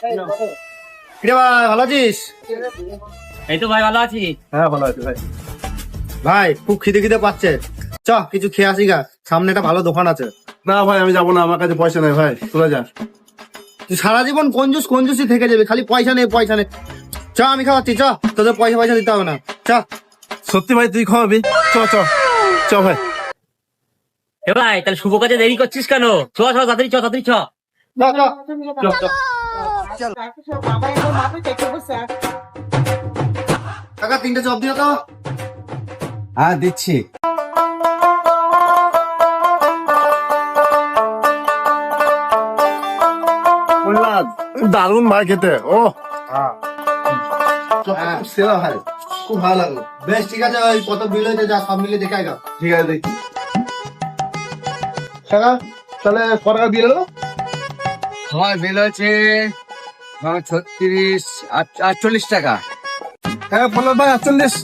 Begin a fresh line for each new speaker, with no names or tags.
কিরে ভাই ভালো আছিস?
এই তো ভাই ভালো আছি।
হ্যাঁ ভালো আছি ভাই। ভাই খুব খিদে খিদে পাচ্ছে। চ কিছু খেয়ে আসি গা। সামনে একটা ভালো দোকান আছে।
না ভাই আমি যাব না আমার কাছে পয়সা নেই ভাই চলে যা।
তুই সারা জীবন কঞ্জুস কঞ্জুসই থেকে যাবে? খালি পয়সা নেই পয়সা নেই চ আমি খাওয়াচ্ছি চ। তোদের পয়সা পয়সা দিতে হবে না। চ।
সত্যি ভাই তুই খাওয়াবি? চ চ। চ ভাই।
এ ভাই তাহলে শুভ কাজে দেরি করছিস কেন? চ চ তাড়াতাড়ি চ তাড়াতাড়ি চ।
চ, চ। কাকা তিনটে চপ দিও তো।
হ্যাঁ দিচ্ছি।
দারুণ ভাই খেতে ও।
হ্যাঁ।
সেরা ভাই
খুব ভালো লাগল বেশ ঠিক আছে ওই কত বিল হয়েছে যা সব মিলে দেখে গা।
ঠিক আছে দেখি তাহলে ক টাকা বিল হলো?
আমার বিল হচ্ছে আমার ছত্রিশ আট- আটচল্লিশ টাকা।
হ্যাঁ বলো ভাই আটচল্লিশ।